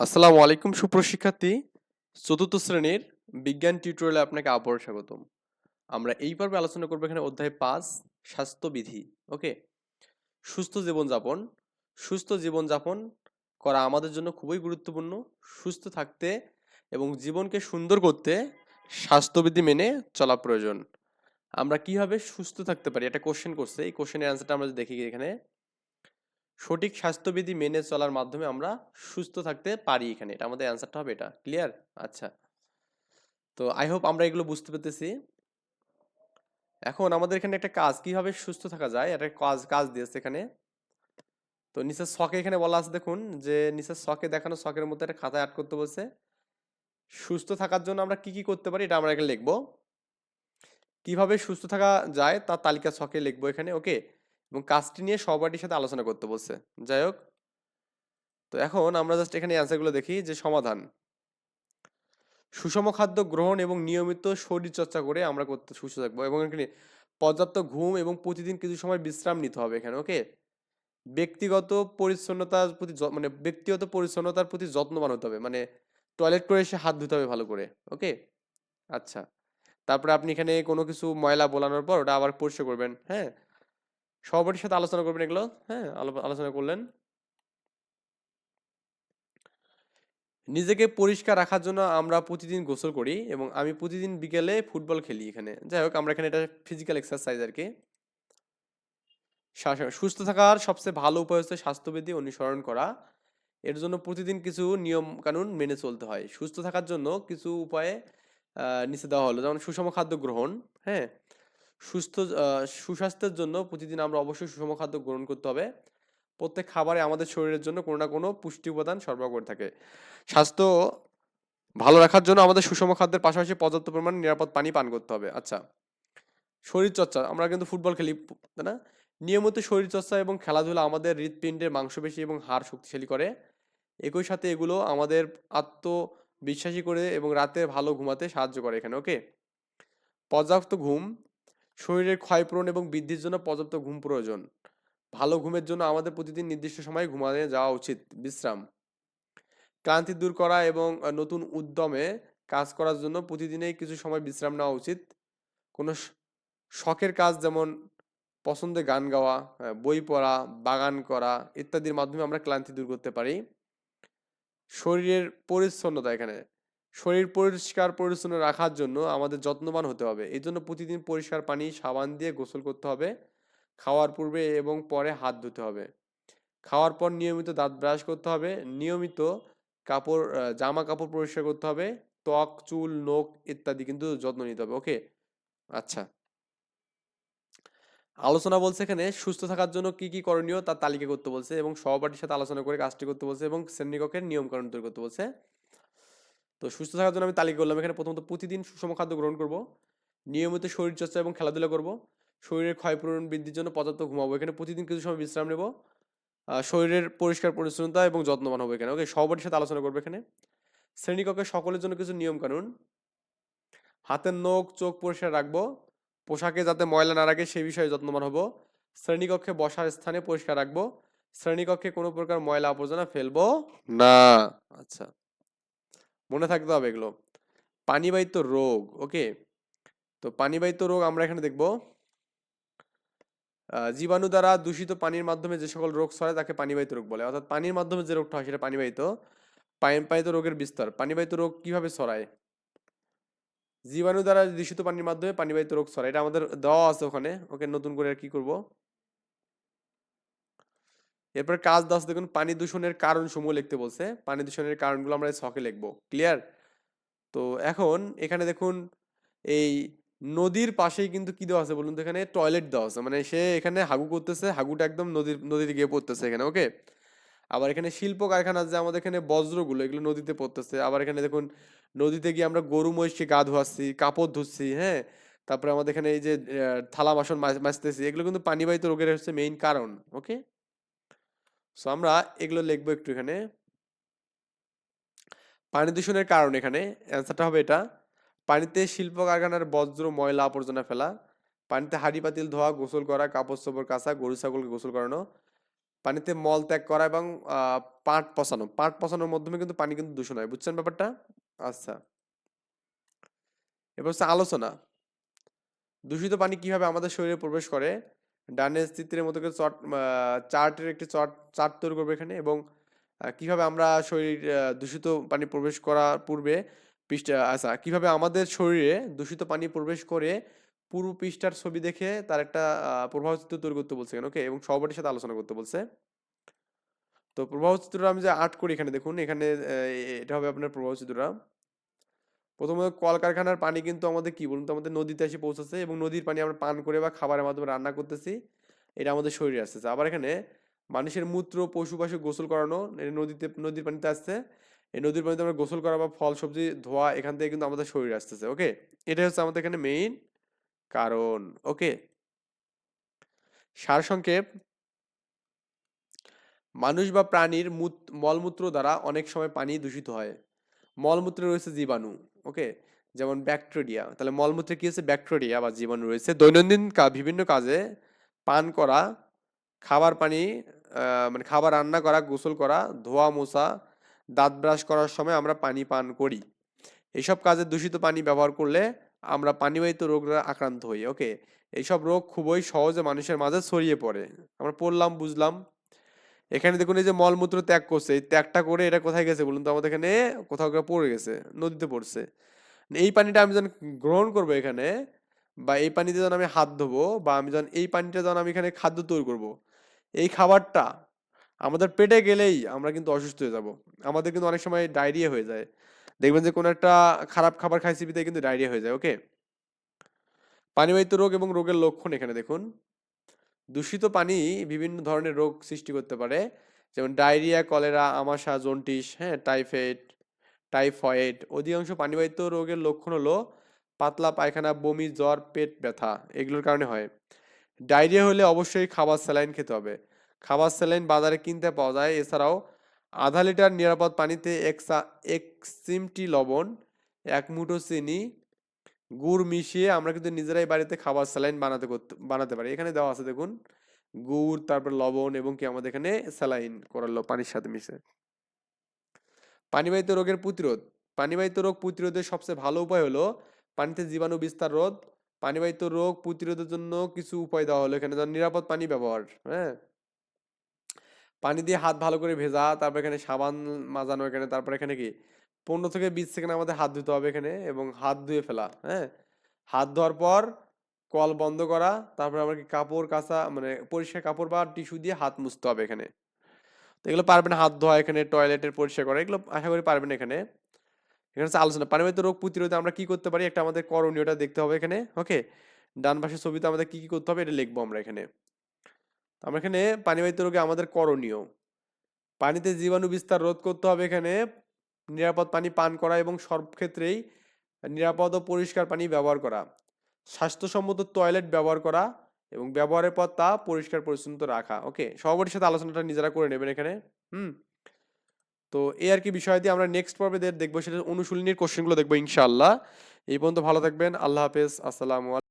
আসসালামু আলাইকুম সুপ্রশিক্ষার্থী চতুর্থ শ্রেণির বিজ্ঞান টিউটোরিয়ালে আপনাকে আবার স্বাগতম। আমরা এই পর্বে আলোচনা করব এখানে অধ্যায় পাঁচ, স্বাস্থ্যবিধি, ওকে? সুস্থ জীবনযাপন। সুস্থ জীবনযাপন করা আমাদের জন্য খুবই গুরুত্বপূর্ণ। সুস্থ থাকতে এবং জীবনকে সুন্দর করতে স্বাস্থ্যবিধি মেনে চলা প্রয়োজন। আমরা কীভাবে সুস্থ থাকতে পারি? একটা কোশ্চেন করছে। এই কোশ্চেনের অ্যান্সারটা আমরা দেখি এখানে। সঠিক স্বাস্থ্যবিধি মেনে চলার মাধ্যমে আমরা সুস্থ থাকতে পারি এখানে। এটা আমাদের অ্যান্সারটা হবে এটা। ক্লিয়ার আচ্ছা। তো আই হোপ আমরা এগুলো বুঝতে পেরেছি। এখন আমাদের এখানে একটা কাজ, কীভাবে সুস্থ থাকা যায়? একটা কাজ কাজ দিয়েছে এখানে। তো নিচের শখে এখানে বলা আছে, দেখুন, যে নিচের শখে দেখানো শখের মধ্যে একটা খাতায় অ্যাড করতে বলছে। সুস্থ থাকার জন্য আমরা কি কি করতে পারি? এটা আমরা এখানে লিখব। কীভাবে সুস্থ থাকা যায়? তার তালিকা শখে লিখব এখানে ওকে এবং কাজটি নিয়ে সহপাঠীর সাথে আলোচনা করতে বলছে। যাই হোক, তো এখন আমরা জাস্ট এখানে অ্যান্সারগুলো দেখি যে সমাধান। সুষম খাদ্য গ্রহণ এবং নিয়মিত শরীর চর্চা করে আমরা করতে সুস্থ থাকব এবং এখানে পর্যাপ্ত ঘুম এবং প্রতিদিন কিছু সময় বিশ্রাম নিতে হবে এখানে ওকে ব্যক্তিগত পরিচ্ছন্নতার প্রতি মানে ব্যক্তিগত পরিচ্ছন্নতার প্রতি যত্নবান হতে হবে মানে টয়লেট করে এসে হাত ধুতে হবে ভালো করে ওকে আচ্ছা তারপরে আপনি এখানে কোনো কিছু ময়লা বোলানোর পর ওটা আবার পরিষ্কার করবেন হ্যাঁ? সহপাঠীর সাথে আলোচনা করবেন এগুলো? হ্যাঁ আলোচনা করলেন। নিজেকে পরিষ্কার রাখার জন্য আমরা প্রতিদিন গোসল করি এবং আমি প্রতিদিন বিকেলে ফুটবল খেলি এখানে। যাই হোক, আমরা এখানে এটা ফিজিক্যাল এক্সারসাইজ আর কি সুস্থ থাকার সবচেয়ে ভালো উপায় হচ্ছে স্বাস্থ্যবিধি অনুসরণ করা। এর জন্য প্রতিদিন কিছু নিয়ম কানুন মেনে চলতে হয়। সুস্থ থাকার জন্য কিছু উপায়ে নিচে দেওয়া হলো। যেমন সুষম খাদ্য গ্রহণ হ্যাঁ? সুস্থ সুস্বাস্থ্যের জন্য প্রতিদিন আমরা অবশ্যই সুষম খাদ্য গ্রহণ করতে হবে। প্রত্যেক খাবারে আমাদের শরীরের জন্য কোনো না কোনো পুষ্টি উপাদান সরবরাহ করে থাকে। স্বাস্থ্য ভালো রাখার জন্য আমাদের সুষম খাদ্যের পাশাপাশি পর্যাপ্ত পরিমাণে নিরাপদ পানি পান করতে হবে। আচ্ছা শরীর চর্চা আমরা কিন্তু ফুটবল খেলি, তাই না? নিয়মিত শরীর চর্চা এবং খেলাধুলা আমাদের হৃৎপিণ্ডের মাংসপেশি এবং হাড় শক্তিশালী করে। একই সাথে এগুলো আমাদের আত্মবিশ্বাসী করে এবং রাতে ভালো ঘুমাতে সাহায্য করে এখানে, ওকে? পর্যাপ্ত ঘুম শরীরের ক্ষয়পূরণ এবং বৃদ্ধির জন্য পর্যাপ্ত ঘুম প্রয়োজন। ভালো ঘুমের জন্য আমাদের প্রতিদিন নির্দিষ্ট সময়ে ঘুমাতে যাওয়া উচিত, বিশ্রাম। ক্লান্তি দূর করা এবং নতুন উদ্যমে কাজ করার জন্য প্রতিদিনই কিছু সময় বিশ্রাম নেওয়া উচিত। কোনো শখের কাজ যেমন পছন্দের গান গাওয়া বই পড়া, বাগান করা ইত্যাদির মাধ্যমে আমরা ক্লান্তি দূর করতে পারি। শরীরের পরিচ্ছন্নতা এখানে শরীর পরিষ্কার পরিচ্ছন্ন রাখার জন্য আমাদের যত্নবান হতে হবে। এই জন্য প্রতিদিন পরিষ্কার পানি, সাবান দিয়ে গোসল করতে হবে। খাওয়ার পূর্বে এবং পরে হাত ধুতে হবে। খাওয়ার পর নিয়মিত দাঁত ব্রাশ করতে হবে। নিয়মিত কাপড় জামা কাপড় পরিষ্কার করতে হবে। ত্বক, চুল, নখ ইত্যাদি কিন্তু যত্ন নিতে হবে। ওকে? আচ্ছা। আলোচনা বলছে এখানে সুস্থ থাকার জন্য কি কি করণীয় তার তালিকা করতে বলছে এবং সহপাঠীর সাথে আলোচনা করে কাজটি করতে বলছে এবং শ্রেণীকক্ষের নিয়ম কানুন তৈরি করতে বলছে। তো সুস্থ থাকার জন্য আমি তালিকা করলাম। এখানে প্রথমত প্রতিদিন সুষম খাদ্য গ্রহণ করব, নিয়মিত শরীরচর্চা এবং খেলাধুলা করব, শরীরের ক্ষয়পূরণ বৃদ্ধির জন্য পর্যাপ্ত ঘুমাবো। এখানে প্রতিদিন কিছু সময় বিশ্রাম নেব শরীরের পরিষ্কার পরিচ্ছন্নতা এবং যত্নবান হবে এখানে। ওকে, সহপাঠীর সাথে আলোচনা করবে এখানে। শ্রেণীকক্ষে সকলের জন্য কিছু নিয়ম কানুন হাতের নখ, চোখ পরিষ্কার রাখব, পোশাকে যাতে ময়লা না রাখে সেই বিষয়ে যত্নবান হব। শ্রেণীকক্ষে বসার স্থানে পরিষ্কার রাখব, শ্রেণীকক্ষে কোনো প্রকার ময়লা আবর্জনা ফেলব না। আচ্ছা। মনে থাকতে হবে এগুলো। পানিবাহিত রোগ, ওকে? তো পানিবাহিত রোগ আমরা এখানে দেখব। জীবাণু দ্বারা দূষিত পানির মাধ্যমে যে সকল রোগ ছড়ায় তাকে পানিবাহিত রোগ বলে। অর্থাৎ পানির মাধ্যমে যে রোগটা হয় সেটা পানিবাহিত। পানিবাহিত রোগের বিস্তার। পানিবাহিত রোগ কীভাবে ছড়ায়? জীবাণু দ্বারা দূষিত পানির মাধ্যমে পানিবাহিত রোগ ছড়ায়। এটা আমাদের দেওয়া আছে ওখানে। ওকে, নতুন করে আর কি করব? এরপর কাজ দাস দেখুন, পানি দূষণের কারণ সমূহ লিখতে বলছে। পানি দূষণের কারণগুলো আমরা ছকে লিখব। ক্লিয়ার তো এখন এখানে দেখুন, এই নদীর পাশেই কিন্তু কি দেওয়া আছে বলুন তো এখানে? টয়লেট দেওয়া আছে। মানে সে এখানে হাগু করতেছে, হাগুটা একদম নদীর, নদীতে গিয়ে পড়তেছে এখানে ওকে আবার এখানে শিল্প কারখানা যে আমাদের এখানে বজ্রগুলো, এগুলো নদীতে পড়তেছে। আবার এখানে দেখুন, নদীতে গিয়ে আমরা গরু মহিষকে গা ধোয়াচ্ছি, কাপড় ধুচ্ছি হ্যাঁ? তারপরে আমাদের এখানে এই যে থালা, বাসন মাজতেছি এগুলো কিন্তু পানিবাহিত রোগের হচ্ছে মেইন কারণ ওকে সো আমরা এগুলো লিখব একটু এখানে পানি দূষণের কারণ এখানে। অ্যান্সারটা হবে এটা। পানিতে শিল্প কারখানার বজ্র, ময়লা, আবর্জনা ফেলা। পানিতে হাড়ি, পাতিল ধোয়া, গোসল করা, কাপড় চোপড় কাচা, গরু, ছাগলকে গোসল করানো। পানিতে মল ত্যাগ করা এবং পাট পচানো। পাট পচানোর মাধ্যমে কিন্তু পানি কিন্তু দূষণ হয়। বুঝছেন ব্যাপারটা? আচ্ছা। এবার হচ্ছে আলোচনা। দূষিত পানি কীভাবে আমাদের শরীরে প্রবেশ করে? ডানের চিত্রের মতো করে চট চার্টের একটি চট, চার্ট তৈরি করবে এখানে এবং কীভাবে আমরা শরীর দূষিত পানি প্রবেশ করার পূর্বে পৃষ্ঠা আচ্ছা কীভাবে আমাদের শরীরে দূষিত পানি প্রবেশ করে পূর্ব পৃষ্ঠার ছবি দেখে তার একটা প্রবাহ চিত্র তৈরি করতে বলছে এখানে ওকে এবং সহপাঠীর সাথে আলোচনা করতে বলছে। তো প্রবাহ চিত্রটা আমি যে আর্ট করি এখানে, দেখুন, এখানে এটা হবে আপনার প্রবাহ চিত্রটা প্রথমত কলকারখানার পানি কিন্তু আমাদের কি বলুন তো? আমাদের নদীতে এসে পৌঁছেছে এবং নদীর পানি আমরা পান করে বা খাবারের মাধ্যমে রান্না করতেছি। এটা আমাদের শরীরে আসতেছে। আবার এখানে মানুষের মূত্র, পশু পাশু গোসল করানো নদীতে, নদীর পানিতে আসছে। এই নদীর পানিতে আমরা গোসল করা বা ফল, সবজি, ধোয়া এখান থেকে কিন্তু আমাদের শরীরে আসতেছে, ওকে? এটাই হচ্ছে আমাদের এখানে মেইন কারণ, ওকে? সারসংক্ষেপ, মানুষ বা প্রাণীর মূত- মলমূত্র দ্বারা অনেক সময় পানি দূষিত হয়। মলমূত্রে রয়েছে জীবাণু, ওকে? যেমন ব্যাকটেরিয়া, তাহলে মলমূত্রে কি হচ্ছে? ব্যাকটেরিয়া বা জীবাণু রয়েছে। দৈনন্দিন বিভিন্ন কাজে পান করা, খাবার পানি মানে খাবার রান্না করা, গোসল করা, ধোয়া, মোছা, দাঁত ব্রাশ করার সময় আমরা পানি পান করি। এইসব কাজে দূষিত পানি ব্যবহার করলে আমরা পানিবাহিত রোগে আক্রান্ত হই, ওকে? এইসব রোগ খুবই সহজে মানুষের মাঝে ছড়িয়ে পড়ে। আমরা পড়লাম, বুঝলাম এখানে দেখুন এই যে মলমূত্র ত্যাগ করছে, এই ত্যাগটা করে এটা কোথায় গেছে বলুন তো? আমাদের এখানে কোথাও একটা পড়ে গেছে, নদীতে পড়ছে। এই পানিটা আমি যখন গ্রহণ করব এখানে বা এই পানিতে যখন আমি হাত ধোবো বা আমি যখন এই পানিটা যখন আমি এখানে খাদ্য তৈরি করব, এই খাবারটা আমাদের পেটে গেলেই আমরা কিন্তু অসুস্থ হয়ে যাব। আমাদের কিন্তু অনেক সময় ডায়রিয়া হয়ে যায়। দেখবেন যে কোনো একটা খারাপ খাবার খাইছি বিধায় কিন্তু ডায়রিয়া হয়ে যায়, ওকে? পানিবাহিত রোগ এবং রোগের লক্ষণ এখানে দেখুন। দূষিত পানি বিভিন্ন ধরনের রোগ সৃষ্টি করতে পারে। যেমন ডায়রিয়া, কলেরা আমাশা জন্টিস হ্যাঁ টাইফয়েড টাইফয়েড অধিকাংশ পানিবাহিত রোগের লক্ষণ হলো পাতলা পায়খানা, বমি, জ্বর, পেট ব্যথা, এগুলোর কারণে হয়। ডায়রিয়া হলে অবশ্যই খাবার স্যালাইন খেতে হবে। খাবার স্যালাইন বাজারে কিনতে পাওয়া যায়। এছাড়াও আধা লিটার নিরাপদ পানিতে এক চা- এক চিমটি লবণ, এক মুঠো চিনি গুড় মিশিয়ে আমরা কিন্তু নিজেরাই বাড়িতে খাবার স্যালাইন বানাতে করতে, বানাতে পারি। এখানে দেওয়া আছে দেখুন, গুড়, তারপর লবণ এবং কি আমাদের এখানে স্যালাইন করালো পানির সাথে মিশে পানিবাহিত রোগের প্রতিরোধ, পানিবাহিত রোগ প্রতিরোধের সবচেয়ে ভালো উপায় হলো পানিতে জীবাণু বিস্তার রোধ। পানিবাহিত রোগ প্রতিরোধের জন্য কিছু উপায় দেওয়া হলো, এখানে যেমন নিরাপদ পানি ব্যবহার হ্যাঁ? পানি দিয়ে হাত ভালো করে ভেজা, তারপর এখানে সাবান মাজানো, এখানে তারপর এখানে কি পনেরো থেকে বিশ সেকেন্ড আমাদের হাত ধুতে হবে এখানে এবং হাত ধুয়ে ফেলা হ্যাঁ? হাত ধোয়ার পর কল বন্ধ করা, তারপর আমরা কি কাপড় কাচা মানে পরিষ্কার কাপড় বা টিস্যু দিয়ে হাত মুছতে হবে এখানে। তো এগুলো পারবেন হাত ধোয়া এখানে, টয়লেটের পরিষ্কার করা, এগুলো আশা করি পারবেন এখানে। এখানে হচ্ছে আলোচনা, পানিবাহিত রোগ প্রতিরোধে আমরা কি করতে পারি? একটা আমাদের করণীয়টা দেখতে হবে এখানে, ওকে? ডান পাশের ছবিতে আমাদের কি কি করতে হবে এটা লিখব আমরা এখানে। আমরা এখানে পানিবাহিত রোগে আমাদের করণীয়। পানিতে জীবাণু বিস্তার রোধ করতে হবে এখানে নিরাপদ পানি পান করা এবং সব ক্ষেত্রেই নিরাপদ ও পরিষ্কার পানি ব্যবহার করা। স্বাস্থ্যসম্মত টয়লেট ব্যবহার করা এবং ব্যবহারের পর তা পরিষ্কার পরিচ্ছন্ন রাখা। ওকে সবার সাথে আলোচনাটা নিজেরা করে নেবেন এখানে। হুম? তো এই আর কি বিষয় দিয়ে আমরা নেক্সট পর্বে দেখব, সেটা অনুশীলনীর কোশ্চেনগুলো দেখব ইনশাআল্লাহ। এই পর্যন্ত ভালো থাকবেন। আল্লাহ হাফেজ। আসসালামু